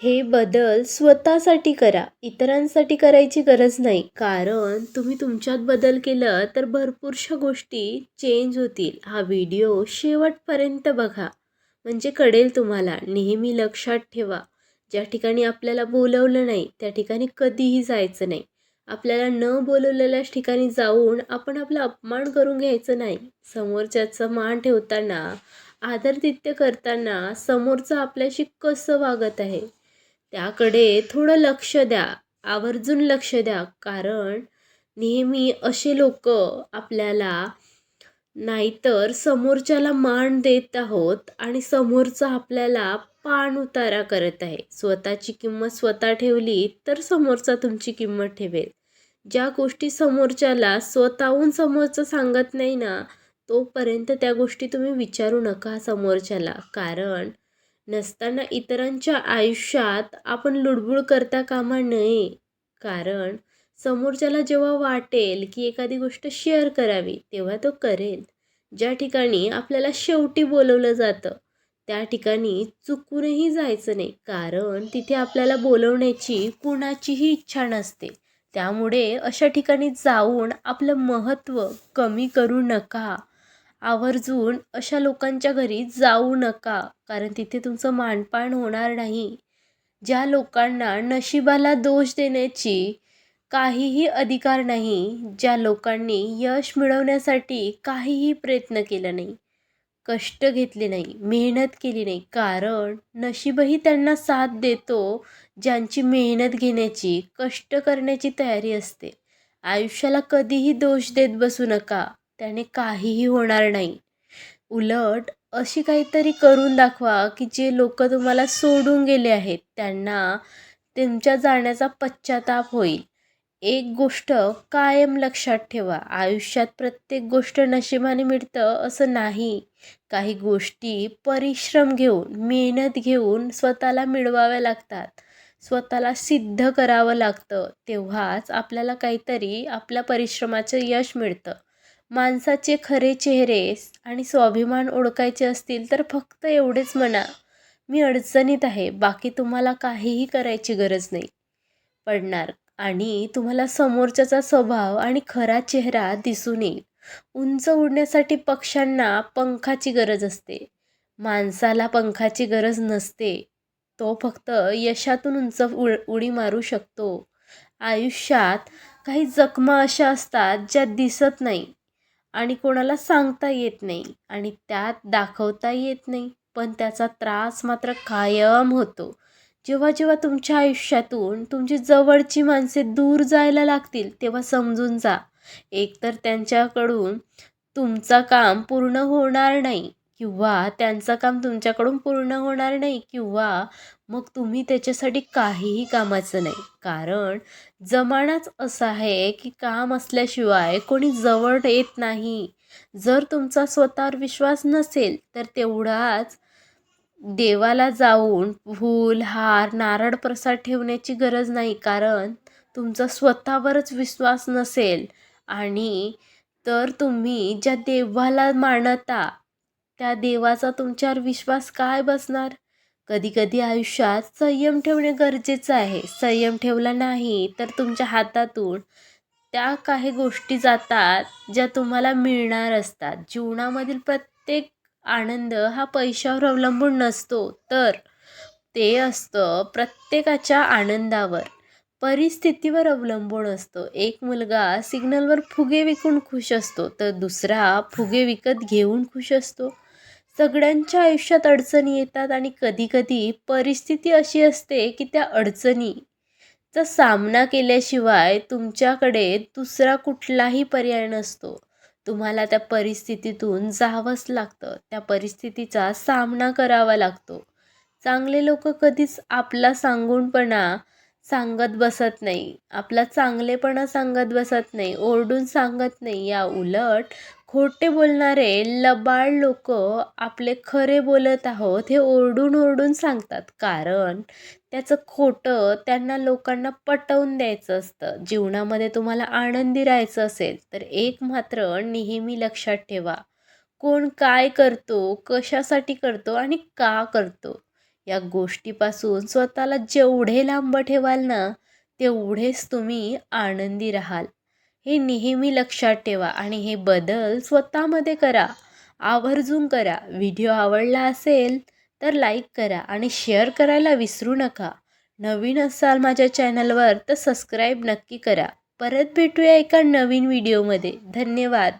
हे बदल स्वतःसाठी करा. इतरांसाठी करायची गरज नाही. कारण तुम्ही तुमच्यात बदल केलं तर भरपूरशा गोष्टी चेंज होतील. हा व्हिडिओ शेवटपर्यंत बघा. म्हणजे कळेल तुम्हाला. नेहमी लक्षात ठेवा. ज्या ठिकाणी आपल्याला बोलवलं नाही त्या ठिकाणी कधीही जायचं नाही. आपल्याला न बोलवलेल्या ठिकाणी जाऊन आपण आपला अपमान करून घ्यायचं नाही. समोरच्याचं मान ठेवताना आदरदित्य करताना समोरचं आपल्याशी कसं वागत आहे? त्याकडे थोडं लक्ष द्या. आवर्जून लक्ष द्या. कारण नेहमी असे लोक आपल्याला नाहीतर समोरच्याला मान देत आहोत आणि समोरचा आपल्याला पाण उतारा करत आहे. स्वतःची किंमत स्वतः ठेवली तर समोरचा तुमची किंमत ठेवेल. ज्या गोष्टी समोरच्याला स्वतःहून समोरचं सांगत नाही ना तोपर्यंत त्या गोष्टी तुम्ही विचारू नका समोरच्याला. कारण नसताना इतरांच्या आयुष्यात आपण लुडबुड करता कामा नये. कारण समोरच्याला जेव्हा वाटेल की एखादी गोष्ट शेअर करावी तेव्हा तो करेल. ज्या ठिकाणी आपल्याला शेवटी बोलवलं जातं त्या ठिकाणी चुकूनही जायचं नाही. कारण तिथे आपल्याला बोलवण्याची कुणाचीही इच्छा नसते. त्यामुळे अशा ठिकाणी जाऊन आपलं महत्त्व कमी करू नका. आवर्जून अशा लोकांच्या घरी जाऊ नका कारण तिथे तुमचं मानपान होणार नाही. ज्या लोकांना नशिबाला दोष देण्याची काहीही अधिकार नाही ज्या लोकांनी यश मिळवण्यासाठी काहीही प्रयत्न केला नाही कष्ट घेतले नाही मेहनत केली नाही कारण नशीबही त्यांना साथ देतो ज्यांची मेहनत घेण्याची कष्ट करण्याची तयारी असते. आयुष्याला कधीही दोष देत बसू नका. त्याने काहीही होणार नाही. उलट अशी काहीतरी करून दाखवा की जे लोक तुम्हाला सोडून गेले आहेत त्यांना तुमच्या जाण्याचा पश्चाताप होईल. एक गोष्ट कायम लक्षात ठेवा आयुष्यात प्रत्येक गोष्ट नशिबाने मिळतं असं नाही. काही गोष्टी परिश्रम घेऊन मेहनत घेऊन स्वतःला मिळवाव्या लागतात. स्वतःला सिद्ध करावं लागतं. तेव्हाच आपल्याला काहीतरी आपल्या परिश्रमाचं यश मिळतं. माणसाचे खरे चेहरे आणि स्वाभिमान ओळखायचे असतील तर फक्त एवढेच म्हणा. मी अडचणीत आहे. बाकी तुम्हाला काहीही करायची गरज नाही. पडणार. आणि तुम्हाला समोरच्याचा स्वभाव आणि खरा चेहरा दिसून येईल. उंच उडण्यासाठी पक्ष्यांना पंखाची गरज असते. माणसाला पंखाची गरज नसते. तो फक्त यशातून उंच उड उडी मारू शकतो. आयुष्यात काही जखमा अशा असतात ज्या दिसत नाही. आणि कोणाला सांगता येत नाही आणि त्यात दाखवता येत नाही. पण त्याचा त्रास मात्र कायम होतो. जेव्हा जेव्हा तुमच्या आयुष्यातून तुमची जवळची माणसे दूर जायला लागतील तेव्हा समजून जा. एकतर त्यांच्याकडून तुमचं काम पूर्ण होणार नाही किंवा त्यांचं काम तुमच्याकडून पूर्ण होणार नाही किंवा मग तुम्ही त्याच्यासाठी काहीही कामाचं नाही. कारण जमानाच असा आहे की काम असल्याशिवाय कोणी जवळ येत नाही. जर तुमचा स्वतःवर विश्वास नसेल तर तेवढाच देवाला जाऊन फूल हार नारळ प्रसाद ठेवण्याची गरज नाही. कारण तुमचा स्वतःवरच विश्वास नसेल आणि तर तुम्ही ज्या देवाला मानता त्या देवाचा तुमच्यावर विश्वास काय बसणार? कधीकधी आयुष्यात संयम ठेवणे गरजेचं आहे. संयम ठेवला नाही तर तुमच्या हातातून त्या काही गोष्टी जातात ज्या तुम्हाला मिळणार असतात. जीवनामधील प्रत्येक आनंद हा पैशावर अवलंबून नसतो तर ते असतं प्रत्येकाच्या आनंदावर. परिस्थितीवर अवलंबून असतो. एक मुलगा सिग्नलवर फुगे विकून खुश असतो तर दुसरा फुगे विकत घेऊन खुश असतो. सगळ्यांच्या आयुष्यात अडचणी येतात आणि कधीकधी परिस्थिती अशी असते की त्या अडचणीचा सामना केल्याशिवाय तुमच्याकडे दुसरा कुठलाही पर्याय नसतो. तुम्हाला त्या परिस्थितीतून जावंच लागतं. त्या परिस्थितीचा सामना करावा लागतो. चांगले लोक कधीच आपला सांगूनपणा सांगत बसत नाही. आपला चांगलेपणा सांगत बसत नाही. ओरडून सांगत नाही. या उलट खोटे बोलणारे लबाड लोक आपले खरे बोलत आहोत हे ओरडून ओरडून सांगतात. कारण त्याचं खोटं त्यांना लोकांना पटवून द्यायचं असतं. जीवनामध्ये तुम्हाला आनंदी राहायचं असेल तर एक मात्र नेहमी लक्षात ठेवा. कोण काय करतो कशासाठी करतो आणि का करतो? या गोष्टीपासून स्वतःला जेवढे लांब ठेवाल ना तेवढेच तुम्ही आनंदी राहाल. हे नेहमी लक्षात ठेवा आणि हे बदल स्वतःमध्ये करा. आवर्जून करा. व्हिडिओ आवडला असेल तर लाईक करा आणि शेअर करायला विसरू नका. नवीन असाल माझ्या चॅनलवर तर सबस्क्राईब नक्की करा. परत भेटूया एका नवीन व्हिडिओमध्ये. धन्यवाद.